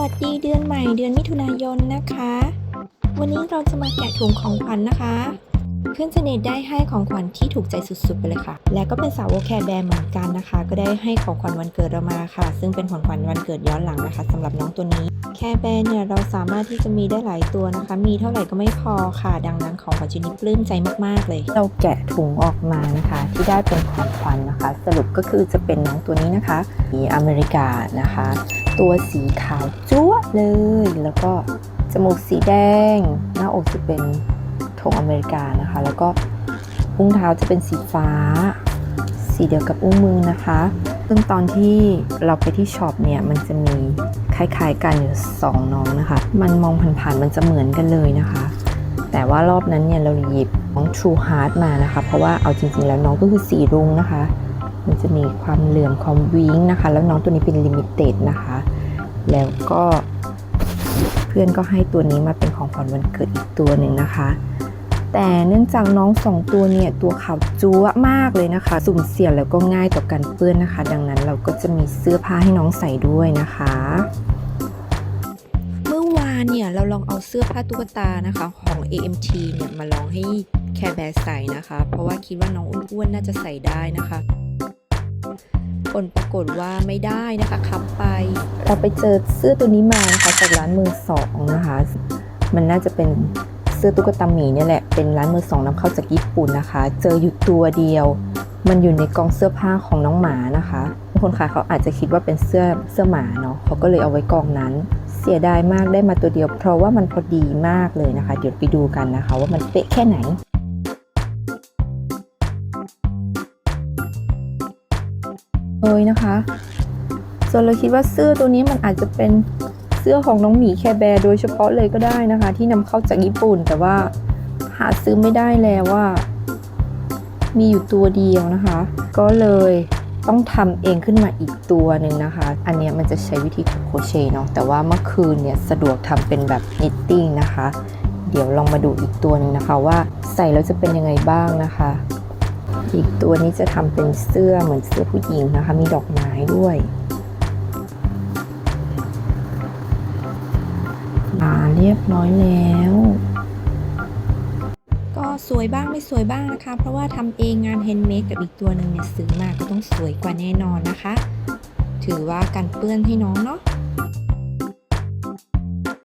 วัสดีเดือนใหม่เดือนมิถุนายนนะคะ วันนี้เราจะมาแกะถุงของขวัญนะคะ เพื่อนสนิทได้ให้ของขวัญที่ถูกใจสุดๆไปเลยค่ะ และก็เป็นสาวกแคร์แบร์เหมือนกันนะคะ ก็ได้ให้ของขวัญวันเกิดเรามาค่ะ ซึ่งเป็นของขวัญวันเกิดย้อนหลังนะคะสำหรับน้องตัวนี้ แคร์แบร์เนี่ยเราสามารถที่จะมีได้หลายตัวนะคะ มีเท่าไหร่ก็ไม่พอค่ะ ดังนั้นของขวัญชิ้นนี้ปลื้มใจมากๆเลย เราแกะถุงออกมานะคะ ที่ได้เป็นของขวัญนะคะ สรุปก็คือจะเป็นน้องตัวนี้นะคะสีอเมริกานะคะ ตัวสีขาวจั๊วเลย แล้วก็จมูกสีแดง หน้าอกจะเป็นธงอเมริกานะคะ แล้วก็อุ้งเท้าจะเป็นสีฟ้า สีเดียวกับอุ้งมือนะคะ ซึ่งตอนที่เราไปที่ช็อปเนี่ยมันจะมีคล้ายๆกันอยู่สองน้องนะคะ มันมองผ่านๆมันจะเหมือนกันเลยนะคะ แต่ว่ารอบนั้นเนี่ยเราหยิบน้อง True Heart มานะคะ เพราะว่าเอาจริงๆแล้วน้องก็คือสีรุ้งนะคะ มันจะมีความเหลื่อมความวิ้งนะคะ แล้วน้องตัวนี้เป็นลิมิเต็ดนะคะ แล้วก็เพื่อนก็ให้ตัวนี้มาเป็นของขวัญวันเกิดอีกตัวหนึ่งนะคะ แต่เนื่องจากน้องสองตัวเนี่ยตัวขาวจั๊วมากเลยนะคะ สุ่มเสี่ยงแล้วก็ง่ายต่อการเปื้อนนะคะ ดังนั้นเราก็จะมีเสื้อผ้าให้น้องใส่ด้วยนะคะเมื่อวานเนี่ยเราลองเอาเสื้อผ้าตุ๊กตานะคะของ AMT เนี่ยมาลองให้แคร์แบร์ใส่นะคะ เพราะว่าคิดว่าน้องอ้วนๆน่าจะใส่ได้นะคะ ผลปรากฏว่าไม่ได้นะคะคับไป เราไปเจอเสื้อตัวนี้มานะคะจากร้านมือสองนะคะ มันน่าจะเป็นเสื้อตุ๊กตาหมีเนี่ยแหละ เป็นร้านมือสองนำเข้าจากญี่ปุ่นนะคะ เจออยู่ตัวเดียว มันอยู่ในกองเสื้อผ้าของน้องหมานะคะคนขายเขาอาจจะคิดว่าเป็นเสื้อเสื้อหมาเนาะเขาก็เลยเอาไว้กองนั้น เสียดายมากได้มาตัวเดียว เพราะว่ามันพอดีมากเลยนะคะ เดี๋ยวไปดูกันนะคะ ว่ามันเป๊ะแค่ไหน เลยนะคะส่วนเราคิดว่าเสื้อตัวนี้มันอาจจะเป็นเสื้อของน้องหมีแคแบร์โดยเฉพาะเลยก็ได้นะคะ ที่นำเข้าจากญี่ปุ่น แต่ว่าหาซื้อไม่ได้แล้วว่า มีอยู่ตัวเดียวนะคะ ก็เลยต้องทำเองขึ้นมาอีกตัวหนึ่งนะคะ อันนี้มันจะใช้วิธีโคเชต์เนาะแต่ว่าเมื่อคืนเนี่ยสะดวกทำเป็นแบบนิตติ้งนะคะ เดี๋ยวลองมาดูอีกตัวหนึ่งนะคะว่าใส่แล้วจะเป็นยังไงบ้างนะคะ อีกตัวนี้จะทำเป็นเสื้อเหมือนเสื้อผู้หญิงนะคะ มีดอกไม้ด้วยมาเรียบร้อยแล้ว ก็สวยบ้างไม่สวยบ้างนะคะ เพราะว่าทำเองงานแฮนด์เมดกับอีกตัวหนึ่งเนี่ยซื้อมาก็ต้องสวยกว่าแน่นอนนะคะ ถือว่าการเปื้อนให้น้องเนาะ